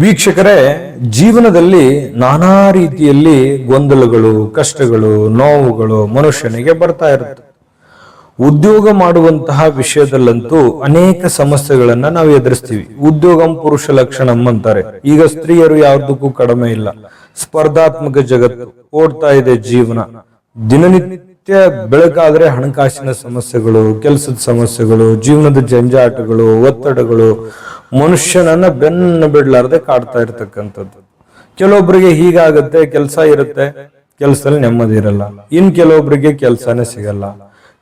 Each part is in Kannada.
ವೀಕ್ಷಕರೇ, ಜೀವನದಲ್ಲಿ ನಾನಾ ರೀತಿಯಲ್ಲಿ ಗೊಂದಲಗಳು, ಕಷ್ಟಗಳು, ನೋವುಗಳು ಮನುಷ್ಯನಿಗೆ ಬರ್ತಾ ಇರುತ್ತೆ. ಉದ್ಯೋಗ ಮಾಡುವಂತಹ ವಿಷಯದಲ್ಲಂತೂ ಅನೇಕ ಸಮಸ್ಯೆಗಳನ್ನ ನಾವು ಎದುರಿಸ್ತೀವಿ. ಉದ್ಯೋಗಂ ಪುರುಷ ಲಕ್ಷಣಂ ಅಂತಾರೆ. ಈಗ ಸ್ತ್ರೀಯರು ಯಾವುದಕ್ಕೂ ಕಡಿಮೆ ಇಲ್ಲ. ಸ್ಪರ್ಧಾತ್ಮಕ ಜಗತ್ತು ಓಡ್ತಾ ಇದೆ ಜೀವನ. ದಿನನಿತ್ಯ ಬೆಳಕಾದ್ರೆ ಹಣಕಾಸಿನ ಸಮಸ್ಯೆಗಳು, ಕೆಲಸದ ಸಮಸ್ಯೆಗಳು, ಜೀವನದ ಜಂಜಾಟಗಳು, ಒತ್ತಡಗಳು ಮನುಷ್ಯನನ್ನ ಬೆನ್ನು ಬಿಡ್ಲಾರ್ದೆ ಕಾಡ್ತಾ ಇರ್ತಕ್ಕಂಥದ್ದು. ಕೆಲವೊಬ್ಬರಿಗೆ ಹೀಗಾಗುತ್ತೆ, ಕೆಲಸ ಇರುತ್ತೆ, ಕೆಲಸದಲ್ಲಿ ನೆಮ್ಮದಿ ಇರಲ್ಲ. ಇನ್ ಕೆಲವೊಬ್ಬರಿಗೆ ಕೆಲಸನೇ ಸಿಗಲ್ಲ.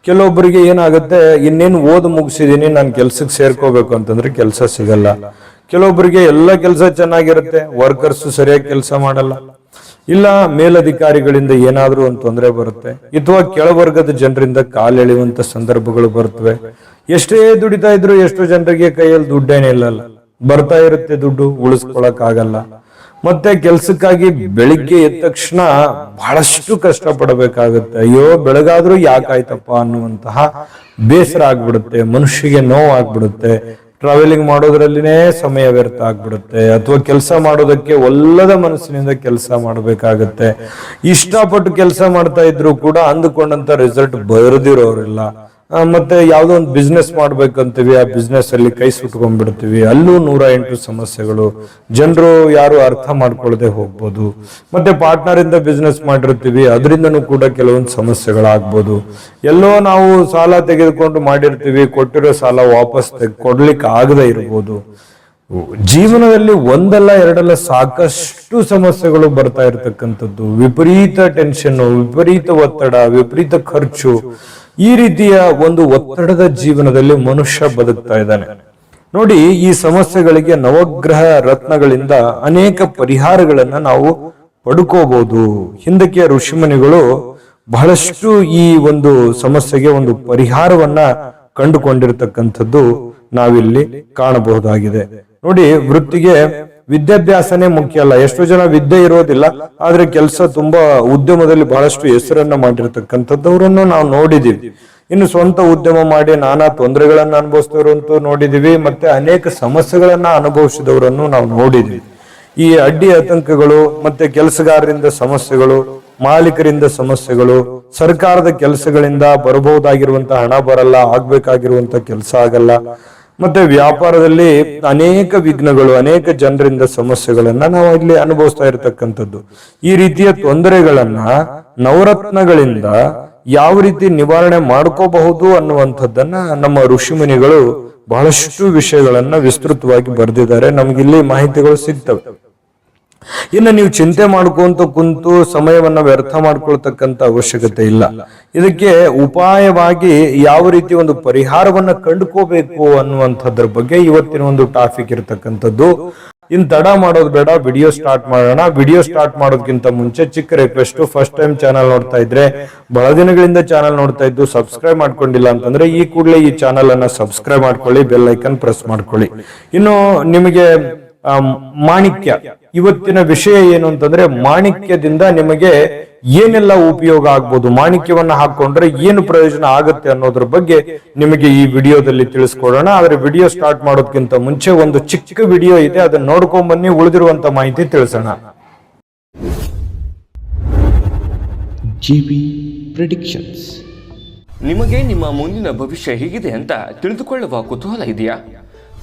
ಕೆಲವೊಬ್ಬರಿಗೆ ಏನಾಗುತ್ತೆ, ಇನ್ನೇನು ಓದ್ ಮುಗಿಸಿದೀನಿ, ನಾನು ಕೆಲ್ಸಕ್ಕೆ ಸೇರ್ಕೋಬೇಕು ಅಂತಂದ್ರೆ ಕೆಲಸ ಸಿಗಲ್ಲ. ಕೆಲವೊಬ್ಬರಿಗೆ ಎಲ್ಲ ಕೆಲಸ ಚೆನ್ನಾಗಿರುತ್ತೆ ವರ್ಕರ್ಸ್ ಸರಿಯಾಗಿ ಕೆಲಸ ಮಾಡಲ್ಲ. ಇಲ್ಲ ಮೇಲಧಿಕಾರಿಗಳಿಂದ ಏನಾದ್ರೂ ಒಂದು ತೊಂದರೆ ಬರುತ್ತೆ? ಅಥವಾ ಕೆಳವರ್ಗದ ಜನರಿಂದ ಕಾಲೆಳೆಯುವಂತ ಸಂದರ್ಭಗಳು ಬರ್ತವೆ ಎಷ್ಟೇ ದುಡಿತಾ ಇದ್ರು ಎಷ್ಟೋ ಜನರಿಗೆ ಕೈಯಲ್ಲಿ ದುಡ್ಡೇನೇ ಇಲ್ಲಲ್ಲ. ಬರ್ತಾ ಇರುತ್ತೆ ದುಡ್ಡು ಉಳಿಸ್ಕೊಳಕ್ ಆಗಲ್ಲ ಮತ್ತೆ ಕೆಲ್ಸಕ್ಕಾಗಿ ಬೆಳಿಗ್ಗೆ ಎದ್ದ ತಕ್ಷಣ ಬಹಳಷ್ಟು ಕಷ್ಟ ಪಡಬೇಕಾಗುತ್ತೆ ಅಯ್ಯೋ, ಬೆಳಗಾದ್ರೂ ಯಾಕಾಯ್ತಪ್ಪ ಅನ್ನುವಂತಹ ಬೇಸರ ಆಗ್ಬಿಡುತ್ತೆ ಮನುಷ್ಯಗೆ ನೋವು ಆಗ್ಬಿಡುತ್ತೆ ಟ್ರಾವೆಲಿಂಗ್ ಮಾಡೋದ್ರಲ್ಲಿನೇ ಸಮಯ ವ್ಯರ್ಥ ಆಗ್ಬಿಡುತ್ತೆ. ಅಥವಾ ಕೆಲಸ ಮಾಡೋದಕ್ಕೆ ಒಲ್ಲದ ಮನಸ್ಸಿನಿಂದ ಕೆಲಸ ಮಾಡಬೇಕಾಗತ್ತೆ. ಇಷ್ಟಪಟ್ಟು ಕೆಲಸ ಮಾಡ್ತಾ ಇದ್ರು ಕೂಡ ಅಂದುಕೊಂಡಂತ ರಿಸಲ್ಟ್ ಬರೆದಿರೋರಿಲ್ಲ. ಮತ್ತೆ ಯಾವುದೋ ಒಂದು ಬಿಸ್ನೆಸ್ ಮಾಡ್ಬೇಕಂತೀವಿ, ಆ ಬಿಸ್ನೆಸ್ ಅಲ್ಲಿ ಕೈ ಸುಟ್ಕೊಂಡ್ಬಿಡ್ತೀವಿ. ಅಲ್ಲೂ ನೂರ ಎಂಟು ಸಮಸ್ಯೆಗಳು. ಜನರು ಯಾರು ಅರ್ಥ ಮಾಡ್ಕೊಳ್ಳದೆ ಹೋಗ್ಬೋದು. ಮತ್ತೆ ಪಾರ್ಟ್ನರ್ ಇಂದ ಬಿಸ್ನೆಸ್ ಮಾಡಿರ್ತೀವಿ, ಅದರಿಂದನೂ ಕೂಡ ಕೆಲವೊಂದು ಸಮಸ್ಯೆಗಳಾಗ್ಬೋದು. ಎಲ್ಲೋ ನಾವು ಸಾಲ ತೆಗೆದುಕೊಂಡು ಮಾಡಿರ್ತೀವಿ, ಕೊಟ್ಟಿರೋ ಸಾಲ ವಾಪಸ್ ಕೊಡ್ಲಿಕ್ಕೆ ಆಗದೆ ಇರ್ಬೋದು. ಜೀವನದಲ್ಲಿ ಒಂದಲ್ಲ ಎರಡಲ್ಲ ಸಾಕಷ್ಟು ಸಮಸ್ಯೆಗಳು ಬರ್ತಾ ಇರತಕ್ಕಂಥದ್ದು. ವಿಪರೀತ ಟೆನ್ಷನ್ ವಿಪರೀತ ಒತ್ತಡ, ವಿಪರೀತ ಖರ್ಚು. ಈ ರೀತಿಯ ಒಂದು ಒತ್ತಡದ ಜೀವನದಲ್ಲಿ ಮನುಷ್ಯ ಬದುಕ್ತಾ ಇದ್ದಾನೆ. ನೋಡಿ, ಈ ಸಮಸ್ಯೆಗಳಿಗೆ ನವಗ್ರಹ ರತ್ನಗಳಿಂದ ಅನೇಕ ಪರಿಹಾರಗಳನ್ನ ನಾವು ಪಡ್ಕೋಬಹುದು ಹಿಂದಕ್ಕೆ ಋಷಿಮುನಿಗಳು ಬಹಳಷ್ಟು ಈ ಒಂದು ಸಮಸ್ಯೆಗೆ ಒಂದು ಪರಿಹಾರವನ್ನ ಕಂಡುಕೊಂಡಿರ್ತಕ್ಕಂಥದ್ದು ನಾವಿಲ್ಲಿ ಕಾಣಬಹುದಾಗಿದೆ. ನೋಡಿ, ವೃತ್ತಿಗೆ ವಿದ್ಯಾಭ್ಯಾಸನೇ ಮುಖ್ಯ ಅಲ್ಲ. ಎಷ್ಟೋ ಜನ ವಿದ್ಯೆ ಇರೋದಿಲ್ಲ, ಆದ್ರೆ ಕೆಲಸ ತುಂಬಾ ಉದ್ಯಮದಲ್ಲಿ ಬಹಳಷ್ಟು ಹೆಸರನ್ನ ಮಾಡಿರ್ತಕ್ಕಂಥದ್ದವರನ್ನು ನಾವು ನೋಡಿದೀವಿ. ಇನ್ನು ಸ್ವಂತ ಉದ್ಯಮ ಮಾಡಿ ನಾನಾ ತೊಂದರೆಗಳನ್ನ ಅನುಭವಿಸಿದವರಂತೂ ನೋಡಿದೀವಿ, ಮತ್ತೆ ಅನೇಕ ಸಮಸ್ಯೆಗಳನ್ನ ಅನುಭವಿಸಿದವರನ್ನು ನಾವು ನೋಡಿದ್ವಿ. ಈ ಅಡ್ಡಿ ಆತಂಕಗಳು, ಮತ್ತೆ ಕೆಲಸಗಾರರಿಂದ ಸಮಸ್ಯೆಗಳು, ಮಾಲೀಕರಿಂದ ಸಮಸ್ಯೆಗಳು, ಸರ್ಕಾರದ ಕೆಲಸಗಳಿಂದ ಬರಬಹುದಾಗಿರುವಂತಹ ಹಣ ಬರಲ್ಲ ಆಗ್ಬೇಕಾಗಿರುವಂತ ಕೆಲಸ ಆಗಲ್ಲ. ಮತ್ತೆ ವ್ಯಾಪಾರದಲ್ಲಿ ಅನೇಕ ವಿಘ್ನಗಳು, ಅನೇಕ ಜನರಿಂದ ಸಮಸ್ಯೆಗಳನ್ನ ನಾವು ಇಲ್ಲಿ ಅನುಭವಿಸ್ತಾ ಇರತಕ್ಕಂಥದ್ದು. ಈ ರೀತಿಯ ತೊಂದರೆಗಳನ್ನ ನವರತ್ನಗಳಿಂದ ಯಾವ ರೀತಿ ನಿವಾರಣೆ ಮಾಡ್ಕೋಬಹುದು ಅನ್ನುವಂಥದ್ದನ್ನ ನಮ್ಮ ಋಷಿಮುನಿಗಳು ಬಹಳಷ್ಟು ವಿಷಯಗಳನ್ನ ವಿಸ್ತೃತವಾಗಿ ಬರೆದಿದ್ದಾರೆ. ನಮ್ಗಿಲ್ಲಿ ಮಾಹಿತಿಗಳು ಸಿಗ್ತವೆ. ಇನ್ನು ನೀವು ಚಿಂತೆ ಮಾಡ್ಕೊಂತ ಕುಂತು ಸಮಯವನ್ನ ವ್ಯರ್ಥ ಮಾಡ್ಕೊಳ್ತಕ್ಕಂತ ಅವಶ್ಯಕತೆ ಇಲ್ಲ. ಇದಕ್ಕೆ ಉಪಾಯವಾಗಿ ಯಾವ ರೀತಿ ಒಂದು ಪರಿಹಾರವನ್ನ ಕಂಡುಕೋಬೇಕು ಅನ್ನುವಂಥದ್ರ ಬಗ್ಗೆ ಇವತ್ತಿನ ಒಂದು ಟಾಪಿಕ್ ಇರತಕ್ಕಂಥದ್ದು. ಇನ್ ತಡ ಮಾಡೋದು ಬೇಡ, ವಿಡಿಯೋ ಸ್ಟಾರ್ಟ್ ಮಾಡೋಣ. ವಿಡಿಯೋ ಸ್ಟಾರ್ಟ್ ಮಾಡೋದಕ್ಕಿಂತ ಮುಂಚೆ ಚಿಕ್ಕ ರಿಕ್ವೆಸ್ಟ್ ಫಸ್ಟ್ ಟೈಮ್ ಚಾನಲ್ ನೋಡ್ತಾ ಇದ್ರೆ ಬಹಳ ದಿನಗಳಿಂದ ಚಾನಲ್ ನೋಡ್ತಾ ಇದ್ದು ಸಬ್ಸ್ಕ್ರೈಬ್ ಮಾಡ್ಕೊಂಡಿಲ್ಲ ಅಂತಂದ್ರೆ ಈ ಕೂಡಲೇ ಈ ಚಾನಲ್ ಅನ್ನ ಸಬ್ಸ್ಕ್ರೈಬ್ ಮಾಡ್ಕೊಳ್ಳಿ ಬೆಲ್ ಐಕನ್ ಪ್ರೆಸ್ ಮಾಡ್ಕೊಳ್ಳಿ. ಇನ್ನು ನಿಮಗೆ ಮಾಣಿಕ್ಯ. ಇವತ್ತಿನ ವಿಷಯ ಏನು ಅಂತಂದ್ರೆ ಮಾಣಿಕ್ಯದಿಂದ ನಿಮಗೆ ಏನೆಲ್ಲ ಉಪಯೋಗ ಆಗ್ಬೋದು? ಮಾಣಿಕ್ಯವನ್ನ ಹಾಕೊಂಡ್ರೆ ಏನು ಪ್ರಯೋಜನ ಆಗುತ್ತೆ ಅನ್ನೋದ್ರ ಬಗ್ಗೆ ನಿಮಗೆ ಈ ವಿಡಿಯೋದಲ್ಲಿ ತಿಳಿಸ್ಕೊಡೋಣ. ಆದ್ರೆ ವಿಡಿಯೋ ಸ್ಟಾರ್ಟ್ ಮಾಡೋದಕ್ಕಿಂತ ಮುಂಚೆ ಒಂದು ಚಿಕ್ಕ ಚಿಕ್ಕ ವಿಡಿಯೋ ಇದೆ ಅದನ್ನ ನೋಡ್ಕೊಂಡ್ ಬನ್ನಿ ಉಳಿದಿರುವಂತ ಮಾಹಿತಿ ತಿಳಿಸೋಣ. GB predictions. ನಿಮಗೆ ನಿಮ್ಮ ಮುಂದಿನ ಭವಿಷ್ಯ ಹೇಗಿದೆ ಅಂತ ತಿಳಿದುಕೊಳ್ಳುವ ಕುತೂಹಲ ಇದೆಯಾ?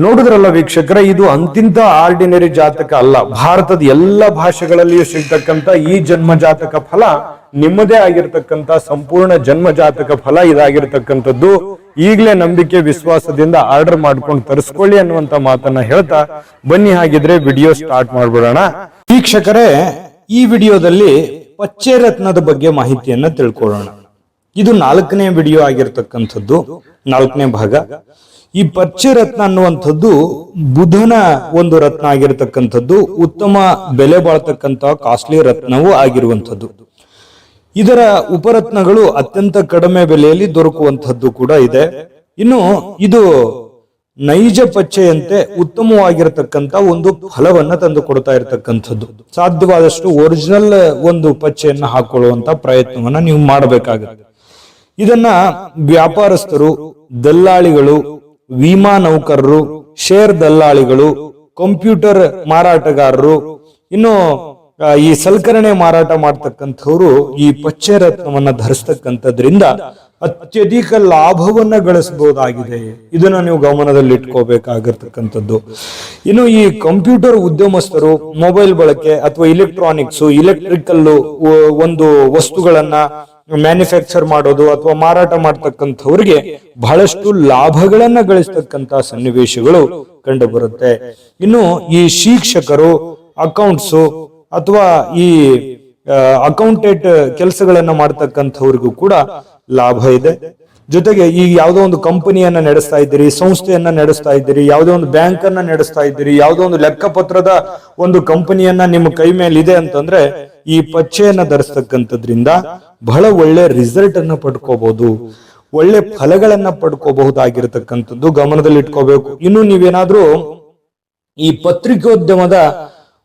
ನೋಡಿದ್ರಲ್ಲ ವೀಕ್ಷಕರೇ, ಇದು ಅಂತಿಂತ ಆರ್ಡಿನರಿ ಜಾತಕ ಅಲ್ಲ. ಭಾರತದ ಎಲ್ಲ ಭಾಷೆಗಳಲ್ಲಿಯೂ ಸಿಗ್ತಕ್ಕಂತ ಈ ಜನ್ಮ ಜಾತಕ ಫಲ ನಿಮ್ಮದೇ ಆಗಿರ್ತಕ್ಕಂತ ಸಂಪೂರ್ಣ ಜನ್ಮ ಜಾತಕ ಫಲ ಇದಾಗಿರ್ತಕ್ಕಂಥದ್ದು. ಈಗಲೇ ನಂಬಿಕೆ, ವಿಶ್ವಾಸದಿಂದ ಆರ್ಡರ್ ಮಾಡ್ಕೊಂಡು ತರಿಸ್ಕೊಳ್ಳಿ ಅನ್ನುವಂತ ಮಾತನ್ನ ಹೇಳ್ತಾ ಬನ್ನಿ ಹಾಗಿದ್ರೆ ವಿಡಿಯೋ ಸ್ಟಾರ್ಟ್ ಮಾಡ್ಬಿಡೋಣ. ವೀಕ್ಷಕರೇ, ಈ ವಿಡಿಯೋದಲ್ಲಿ ಪಚ್ಚೆ ರತ್ನದ ಬಗ್ಗೆ ಮಾಹಿತಿಯನ್ನ ತಿಳ್ಕೊಳ್ಳೋಣ. ಇದು ನಾಲ್ಕನೇ ವಿಡಿಯೋ ಆಗಿರ್ತಕ್ಕಂಥದ್ದು. ನಾಲ್ಕನೇ ಭಾಗ. ಈ ರತ್ನ ಅನ್ನುವಂಥದ್ದು ಬುಧನ ಒಂದು ರತ್ನ ಆಗಿರತಕ್ಕಂಥದ್ದು, ಉತ್ತಮ ಬೆಲೆ ಬಾಳ್ತಕ್ಕಂತಹ ಕಾಸ್ಟ್ಲಿ ರತ್ನವೂ ಆಗಿರುವಂಥದ್ದು. ಇದರ ಉಪರತ್ನಗಳು ಅತ್ಯಂತ ಕಡಿಮೆ ಬೆಲೆಯಲ್ಲಿ ದೊರಕುವಂಥದ್ದು ಕೂಡ ಇದೆ. ಇನ್ನು ಇದು ನೈಜ ಪಚ್ಚೆಯಂತೆ ಉತ್ತಮವಾಗಿರತಕ್ಕಂತ ಒಂದು ಫಲವನ್ನ ತಂದು ಕೊಡ್ತಾ ಇರತಕ್ಕಂಥದ್ದು. ಸಾಧ್ಯವಾದಷ್ಟು ಒರಿಜಿನಲ್ ಒಂದು ಪಚ್ಚೆಯನ್ನು ಹಾಕೊಳ್ಳುವಂತ ಪ್ರಯತ್ನವನ್ನ ನೀವು ಮಾಡಬೇಕಾಗುತ್ತೆ. ಇದನ್ನ ವ್ಯಾಪಾರಸ್ಥರು, ದಲ್ಲಾಳಿಗಳು ವಿಮಾ ನೌಕರರು ಶೇರ್ ದಲ್ಲಾಳಿಗಳು, ಕಂಪ್ಯೂಟರ್ ಮಾರಾಟಗಾರರು, ಇನ್ನು ಈ ಸಲಕರಣೆ ಮಾರಾಟ ಮಾಡ್ತಕ್ಕಂಥವ್ರು ಈ ಪಚ್ಚೆ ರತ್ನವನ್ನ ಧರಿಸ್ತಕ್ಕಂಥದ್ರಿಂದ ಅತ್ಯಧಿಕ ಲಾಭವನ್ನ ಗಳಿಸಬಹುದಾಗಿದೆ. ಇದನ್ನ ನೀವು ಗಮನದಲ್ಲಿ ಇಟ್ಕೋಬೇಕಾಗಿರ್ತಕ್ಕಂಥದ್ದು ಇನ್ನು ಈ ಕಂಪ್ಯೂಟರ್ ಉದ್ಯಮಸ್ಥರು, ಮೊಬೈಲ್ ಬಳಕೆ ಅಥವಾ ಇಲೆಕ್ಟ್ರಾನಿಕ್ಸ್ ಇಲೆಕ್ಟ್ರಿಕಲ್ ಒಂದು ವಸ್ತುಗಳನ್ನ ಮ್ಯಾನುಫ್ಯಾಕ್ಚರ್ ಮಾಡೋದು ಅಥವಾ ಮಾರಾಟ ಮಾಡ್ತಕ್ಕಂಥವ್ರಿಗೆ ಬಹಳಷ್ಟು ಲಾಭಗಳನ್ನ ಗಳಿಸ್ತಕ್ಕಂತ ಸನ್ನಿವೇಶಗಳು ಕಂಡು ಬರುತ್ತೆ ಇನ್ನು ಈ ಶಿಕ್ಷಕರು ಅಕೌಂಟ್ಸ್ ಅಥವಾ ಈ ಅಕೌಂಟೆಂಟ್ ಕೆಲಸಗಳನ್ನ ಮಾಡ್ತಕ್ಕಂಥವ್ರಿಗೂ ಕೂಡ ಲಾಭ ಇದೆ. ಜೊತೆಗೆ ಈ ಯಾವುದೋ ಒಂದು ಕಂಪನಿಯನ್ನ ನಡೆಸ್ತಾ ಇದ್ದೀರಿ, ಸಂಸ್ಥೆಯನ್ನ ನಡೆಸ್ತಾ ಇದ್ದೀರಿ, ಯಾವುದೋ ಒಂದು ಬ್ಯಾಂಕ್ ಅನ್ನ ನಡೆಸ್ತಾ ಇದ್ದೀರಿ, ಯಾವುದೋ ಒಂದು ಲೆಕ್ಕಪತ್ರದ ಒಂದು ಕಂಪನಿಯನ್ನ ನಿಮ್ಮ ಕೈ ಮೇಲೆ ಇದೆ ಅಂತಂದ್ರೆ ಈ ಪಚ್ಚೆಯನ್ನ ಧರಿಸ್ತಕ್ಕಂಥದ್ರಿಂದ ಬಹಳ ಒಳ್ಳೆ ರಿಸಲ್ಟ್ ಅನ್ನ ಪಡ್ಕೋಬಹುದು ಒಳ್ಳೆ ಫಲಗಳನ್ನ ಪಡ್ಕೋಬಹುದಾಗಿರ್ತಕ್ಕಂಥದ್ದು ಗಮನದಲ್ಲಿ ಇಟ್ಕೋಬೇಕು ಇನ್ನು ನೀವೇನಾದ್ರೂ ಈ ಪತ್ರಿಕೋದ್ಯಮದ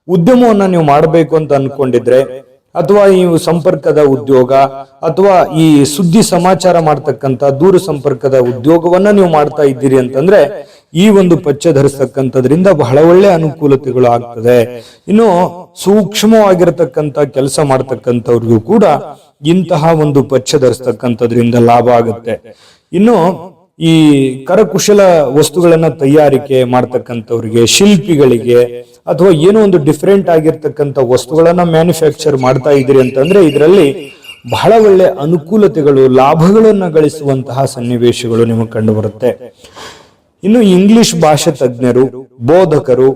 ಉದ್ಯಮವನ್ನ ನೀವು ಮಾಡಬೇಕು ಅಂತ ಅನ್ಕೊಂಡಿದ್ರೆ ಅಥವಾ ಈ ಸಂಪರ್ಕದ ಉದ್ಯೋಗ ಅಥವಾ ಈ ಸುದ್ದಿ ಸಮಾಚಾರ ಮಾಡ್ತಕ್ಕಂಥ ದೂರ ಸಂಪರ್ಕದ ಉದ್ಯೋಗವನ್ನ ನೀವು ಮಾಡ್ತಾ ಇದ್ದೀರಿ ಅಂತಂದ್ರೆ ಈ ಒಂದು ಪಚ್ಚೆ ಧರಿಸ್ತಕ್ಕಂಥದ್ರಿಂದ ಬಹಳ ಒಳ್ಳೆ ಅನುಕೂಲತೆಗಳು ಆಗ್ತದೆ. ಇನ್ನು ಸೂಕ್ಷ್ಮವಾಗಿರತಕ್ಕಂಥ ಕೆಲಸ ಮಾಡ್ತಕ್ಕಂಥವ್ರಿಗೂ ಕೂಡ ಇಂತಹ ಒಂದು ಪಚ್ಚೆ ಧರಿಸ್ತಕ್ಕಂಥದ್ರಿಂದ ಲಾಭ ಆಗುತ್ತೆ. ಇನ್ನು ಈ ಕರಕುಶಲ ವಸ್ತುಗಳನ್ನ ತಯಾರಿಕೆ ಮಾಡ್ತಕ್ಕಂಥವ್ರಿಗೆ, ಶಿಲ್ಪಿಗಳಿಗೆ, ಅಥವಾ ಏನೋ ಒಂದು ಡಿಫ್ರೆಂಟ್ ಆಗಿರ್ತಕ್ಕಂಥ ವಸ್ತುಗಳನ್ನ ಮ್ಯಾನುಫ್ಯಾಕ್ಚರ್ ಮಾಡ್ತಾ ಇದ್ರಿ ಅಂತಂದ್ರೆ ಇದರಲ್ಲಿ ಬಹಳ ಒಳ್ಳೆ ಅನುಕೂಲತೆಗಳು, ಲಾಭಗಳನ್ನ ಗಳಿಸುವಂತಹ ಸನ್ನಿವೇಶಗಳು ನಿಮಗೆ ಕಂಡು ಬರುತ್ತೆ ಇನ್ನು ಇಂಗ್ಲಿಷ್ ಭಾಷಾ ತಜ್ಞರು, ಬೋಧಕರು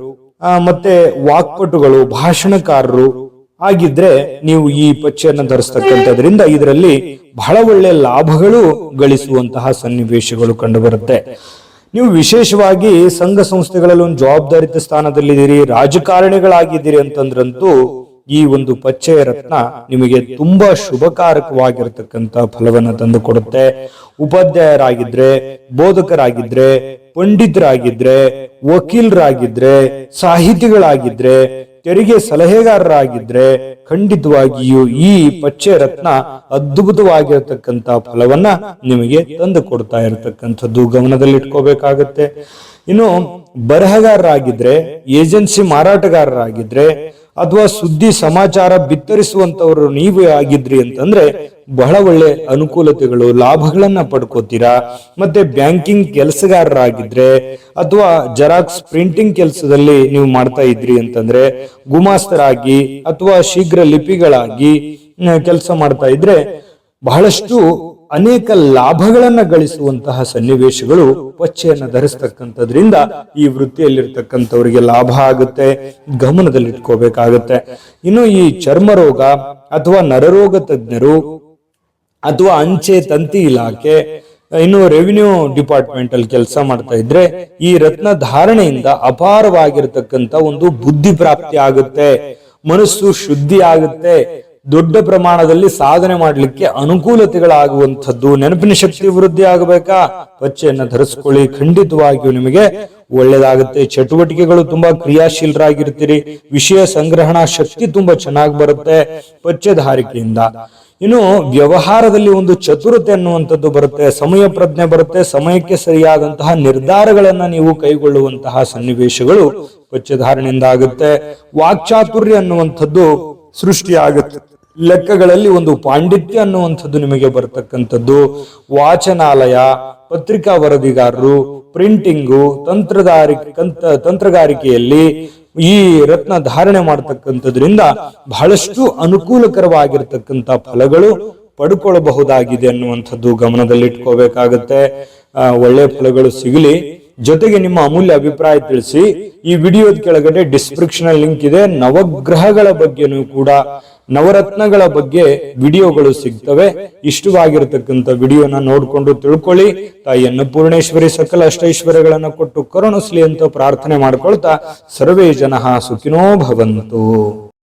ಮತ್ತೆ ವಾಕ್ಪಟುಗಳು, ಭಾಷಣಕಾರರು ಆಗಿದ್ರೆ ನೀವು ಈ ಪಚ್ಚೆಯನ್ನು ಧರಿಸ್ತಕ್ಕಂಥದ್ರಿಂದ ಇದರಲ್ಲಿ ಬಹಳ ಒಳ್ಳೆ ಲಾಭಗಳು ಗಳಿಸುವಂತಹ ಸನ್ನಿವೇಶಗಳು ಕಂಡುಬರುತ್ತೆ. ನೀವು ವಿಶೇಷವಾಗಿ ಸಂಘ ಸಂಸ್ಥೆಗಳಲ್ಲಿ ಒಂದು ಜವಾಬ್ದಾರಿತ ಸ್ಥಾನದಲ್ಲಿದ್ದೀರಿ, ರಾಜಕಾರಣಿಗಳಾಗಿದ್ದೀರಿ ಅಂತಂದ್ರಂತೂ ಈ ಒಂದು ಪಚ್ಚೆಯ ರತ್ನ ನಿಮಗೆ ತುಂಬಾ ಶುಭಕಾರಕವಾಗಿರತಕ್ಕಂತ ಫಲವನ್ನ ತಂದು ಕೊಡುತ್ತೆ ಉಪಾಧ್ಯಾಯರಾಗಿದ್ರೆ, ಬೋಧಕರಾಗಿದ್ರೆ, ಪಂಡಿತರಾಗಿದ್ರೆ, ವಕೀಲರಾಗಿದ್ರೆ, ಸಾಹಿತಿಗಳಾಗಿದ್ರೆ ತೆರಿಗೆ ಸಲಹೆಗಾರರಾಗಿದ್ರೆ ಖಂಡಿತವಾಗಿಯೂ ಈ ಪಚ್ಚೆ ರತ್ನ ಅದ್ಭುತವಾಗಿರತಕ್ಕಂತ ಫಲವನ್ನ ನಿಮಗೆ ತಂದು ಕೊಡ್ತಾ ಇರತಕ್ಕಂಥದ್ದು ಗಮನದಲ್ಲಿಟ್ಕೋಬೇಕಾಗತ್ತೆ. ಇನ್ನು ಬರಹಗಾರರಾಗಿದ್ರೆ, ಏಜೆನ್ಸಿ ಮಾರಾಟಗಾರರಾಗಿದ್ರೆ ಅಥವಾ ಸುದ್ದಿ ಸಮಾಚಾರ ಬಿತ್ತರಿಸುವಂತವರು ನೀವು ಆಗಿದ್ರಿ ಅಂತಂದ್ರೆ ಬಹಳ ಒಳ್ಳೆ ಅನುಕೂಲತೆಗಳು, ಲಾಭಗಳನ್ನ ಪಡ್ಕೋತೀರಾ? ಮತ್ತೆ ಬ್ಯಾಂಕಿಂಗ್ ಕೆಲಸಗಾರರಾಗಿದ್ರೆ ಅಥವಾ ಜೆರಾಕ್ಸ್ ಪ್ರಿಂಟಿಂಗ್ ಕೆಲಸದಲ್ಲಿ ನೀವು ಮಾಡ್ತಾ ಇದ್ರಿ ಅಂತಂದ್ರೆ ಗುಮಾಸ್ತರಾಗಿ ಅಥವಾ ಶೀಘ್ರ ಲಿಪಿಗಳಾಗಿ ಕೆಲಸ ಮಾಡ್ತಾ ಇದ್ರೆ ಬಹಳಷ್ಟು ಅನೇಕ ಲಾಭಗಳನ್ನ ಗಳಿಸುವಂತಹ ಸನ್ನಿವೇಶಗಳು ಪಚ್ಚೆಯನ್ನು ಧರಿಸ್ತಕ್ಕಂಥದ್ರಿಂದ ಈ ವೃತ್ತಿಯಲ್ಲಿರ್ತಕ್ಕಂಥವ್ರಿಗೆ ಲಾಭ ಆಗುತ್ತೆ, ಗಮನದಲ್ಲಿಟ್ಕೋಬೇಕಾಗತ್ತೆ. ಇನ್ನು ಈ ಚರ್ಮ ರೋಗ ಅಥವಾ ನರರೋಗ ತಜ್ಞರು ಅಥವಾ ಅಂಚೆ ತಂತಿ ಇಲಾಖೆ, ಇನ್ನು ರೆವಿನ್ಯೂ ಡಿಪಾರ್ಟ್ಮೆಂಟ್ ಅಲ್ಲಿ ಕೆಲಸ ಮಾಡ್ತಾ ಇದ್ರೆ ಈ ರತ್ನ ಧಾರಣೆಯಿಂದ ಅಪಾರವಾಗಿರತಕ್ಕಂತ ಒಂದು ಬುದ್ಧಿ ಪ್ರಾಪ್ತಿ ಆಗುತ್ತೆ, ಮನಸ್ಸು ಶುದ್ಧಿ ಆಗುತ್ತೆ ದೊಡ್ಡ ಪ್ರಮಾಣದಲ್ಲಿ ಸಾಧನೆ ಮಾಡಲಿಕ್ಕೆ ಅನುಕೂಲತೆಗಳಾಗುವಂಥದ್ದು. ನೆನಪಿನ ಶಕ್ತಿ ವೃದ್ಧಿ ಆಗಬೇಕಾ? ಪಚ್ಚೆಯನ್ನು ಧರಿಸ್ಕೊಳ್ಳಿ. ಖಂಡಿತವಾಗಿಯೂ ನಿಮಗೆ ಒಳ್ಳೇದಾಗುತ್ತೆ. ಚಟುವಟಿಕೆಗಳು ತುಂಬಾ ಕ್ರಿಯಾಶೀಲರಾಗಿರ್ತೀರಿ. ವಿಷಯ ಸಂಗ್ರಹಣಾ ಶಕ್ತಿ ತುಂಬಾ ಚೆನ್ನಾಗಿ ಬರುತ್ತೆ ಪಚ್ಚೆ ಧಾರಿಕೆಯಿಂದ ಇನ್ನು ವ್ಯವಹಾರದಲ್ಲಿ ಒಂದು ಚತುರತೆ ಅನ್ನುವಂಥದ್ದು ಬರುತ್ತೆ. ಸಮಯ ಪ್ರಜ್ಞೆ ಬರುತ್ತೆ. ಸಮಯಕ್ಕೆ ಸರಿಯಾದಂತಹ ನಿರ್ಧಾರಗಳನ್ನ ನೀವು ಕೈಗೊಳ್ಳುವಂತಹ ಸನ್ನಿವೇಶಗಳು ಪಚ್ಚಧಾರಣೆಯಿಂದ ಆಗುತ್ತೆ. ವಾಕ್ಚಾತುರ್ಯ ಅನ್ನುವಂಥದ್ದು ಸೃಷ್ಟಿಯಾಗುತ್ತೆ. ಲೆಕ್ಕಗಳಲ್ಲಿ ಒಂದು ಪಾಂಡಿತ್ಯ ಅನ್ನುವಂಥದ್ದು ನಿಮಗೆ ಬರತಕ್ಕಂಥದ್ದು. ವಾಚನಾಲಯ, ಪತ್ರಿಕಾ ವರದಿಗಾರರು, ಪ್ರಿಂಟಿಂಗು ತಂತ್ರಗಾರಿ ತಂತ್ರಗಾರಿಕೆಯಲ್ಲಿ ಈ ರತ್ನ ಧಾರಣೆ ಮಾಡತಕ್ಕಂಥದ್ರಿಂದ ಬಹಳಷ್ಟು ಅನುಕೂಲಕರವಾಗಿರ್ತಕ್ಕಂಥ ಫಲಗಳು ಪಡ್ಕೊಳ್ಳಬಹುದಾಗಿದೆ ಅನ್ನುವಂಥದ್ದು ಗಮನದಲ್ಲಿಟ್ಕೋಬೇಕಾಗತ್ತೆ. ಒಳ್ಳೆ ಫಲಗಳು ಸಿಗಲಿ. ಜೊತೆಗೆ ನಿಮ್ಮ ಅಮೂಲ್ಯ ಅಭಿಪ್ರಾಯ ತಿಳಿಸಿ. ಈ ವಿಡಿಯೋದ ಕೆಳಗಡೆ ಡಿಸ್ಕ್ರಿಪ್ಷನ್ ಲಿಂಕ್ ಇದೆ. ನವಗ್ರಹಗಳ ಬಗ್ಗೆನೂ ಕೂಡ ನವರತ್ನಗಳ ಬಗ್ಗೆ ವಿಡಿಯೋಗಳು ಸಿಗ್ತವೆ. ಇಷ್ಟವಾಗಿರತಕ್ಕಂಥ ವಿಡಿಯೋನ ನೋಡ್ಕೊಂಡು ತಿಳ್ಕೊಳ್ಳಿ. ತಾಯಿಯನ್ನು ಪೂರ್ಣೇಶ್ವರಿ ಸಕಲ ಅಷ್ಟೈಶ್ವರ್ಯಗಳನ್ನ ಕೊಟ್ಟು ಕರುಣಿಸ್ಲಿ ಅಂತ ಪ್ರಾರ್ಥನೆ ಮಾಡ್ಕೊಳ್ತಾ ಸರ್ವೇ ಜನ ಸುಖಿನೋ ಭವಂತು.